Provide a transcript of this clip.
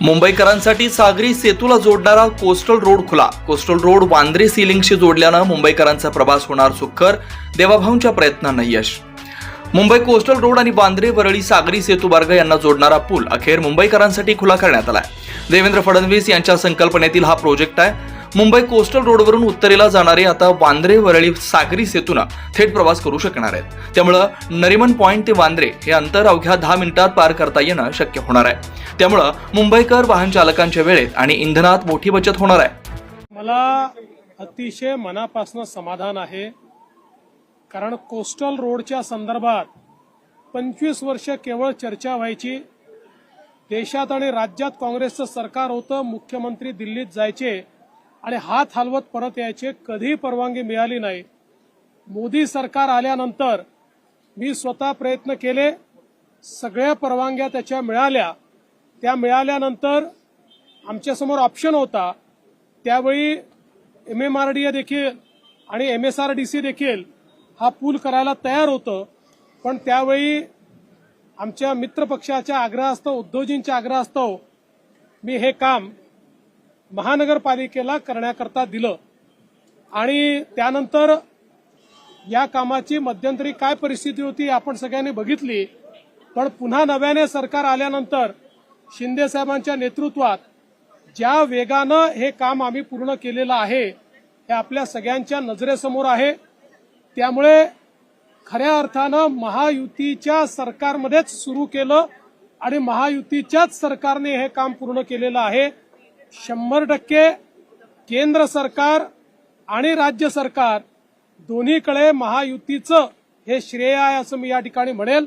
मुंबईकरांसाठी सागरी सेतूला जोडणारा कोस्टल रोड खुला. कोस्टल रोड वांद्रे सिलिंगशी जोडल्यानं मुंबईकरांचा प्रवास होणार सुखकर देवाभाऊंच्या प्रयत्नांना यश. मुंबई कोस्टल रोड आणि बांद्रे वरळी सागरी सेतू मार्ग यांना जोडणारा पूल अखेर मुंबईकरांसाठी खुला करण्यात आलाय. देवेंद्र फडणवीस यांच्या संकल्पनेतील हा प्रोजेक्ट आहे. मुंबई कोस्टल रोडवरून उत्तरेला जाणारे आता वांद्रे वरळी सागरी सेतून थेट प्रवास करू शकणार आहेत. त्यामुळं नरिमन पॉईंट ते वांद्रे हे अंतर अवघ्या दहा मिनिटात पार करता येणं शक्य होणार आहे. त्यामुळं मुंबईकर वाहन चालकांच्या वेळेत आणि इंधनात मोठी बचत होणार आहे. मला अतिशय मनापासून समाधान आहे. कारण कोस्टल रोडच्या संदर्भात पंचवीस वर्ष केवळ चर्चा व्हायची. देशात आणि राज्यात काँग्रेसचं सरकार होतं मुख्यमंत्री दिल्लीत जायचे. आणि हात हलवत परत यायचे कधी परवानगी मिळाली नाही. मोदी सरकार आल्यानंतर मी स्वतः प्रयत्न केले. सगळ्या परवानग्या त्याच्या मिळाल्या. त्या मिळाल्यानंतर आमच्यासमोर ऑप्शन होता. त्यावेळी M M R D A देखील आणि M S R D C देखील हा पूल करायला तयार होतं. पण त्यावेळी आमच्या मित्रपक्षाच्या आग्रहास्तव उद्योजींच्या आग्रहास्तव मी हे काम महानगरपालिकेला करण्याकरता दिलं. आणि त्यानंतर या कामाची मध्यंतरी काय परिस्थिती होती आपण सगळ्यांनी बघितली. पण पुन्हा नव्याने सरकार आल्यानंतर शिंदे साहेबांच्या नेतृत्वात ज्या वेगानं हे काम आम्ही पूर्ण केलेलं आहे हे आपल्या सगळ्यांच्या नजरेसमोर आहे. त्यामुळे खऱ्या अर्थानं महायुतीच्या सरकारमध्येच सुरू केलं आणि महायुतीच्याच सरकारने हे काम पूर्ण केलेलं आहे. शंभर टक्के केंद्र सरकार आणि राज्य सरकार दोन्हीकडे महायुतीचं हे श्रेय आहे असं मी या ठिकाणी म्हणेल.